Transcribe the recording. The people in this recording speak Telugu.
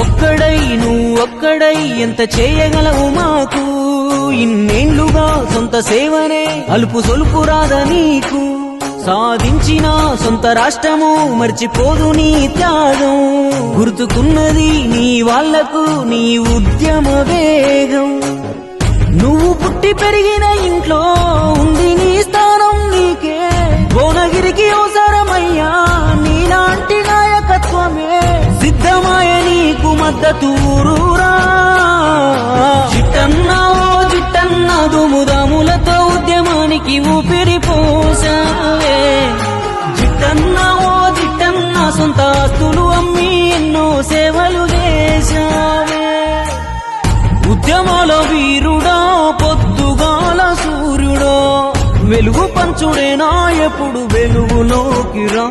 ఒక్కడై నువ్వు ఒక్కడై ఎంత చేయగలవు మాకు? ఇన్నేళ్ళుగా సొంత సేవనే అలుపు సొలుపు రాదా నీకు? సాధించిన సొంత రాష్ట్రము మర్చిపోదు నీ త్యాగం. గుర్తుకున్నది నీ వాళ్ళకు నీ ఉద్యమ వేగం. నువ్వు పుట్టి పెరిగిన ఇంట్లో ఉంది నీ స్థానం నీకే. భువనగిరికి అవసరమయ్యా నీలాంటి నాయకత్వమే సిద్ధమాయ నీకు మద్దతూరురా. చిట్టన్నా ఓ చిట్టన్న దుముదములతో ఉద్యమానికి ఊపిరి పోసావే చిట్టన్నా ఓ చిట్టన్న సొంత ఆస్తులు అమ్మి ఎన్నో సేవలు చేశావే ఉద్యమాల వీరుడా పొద్దుగాల సూర్యుడో. వెలుగు పంచుడేనా ఎప్పుడు వెలుగులోకి రా.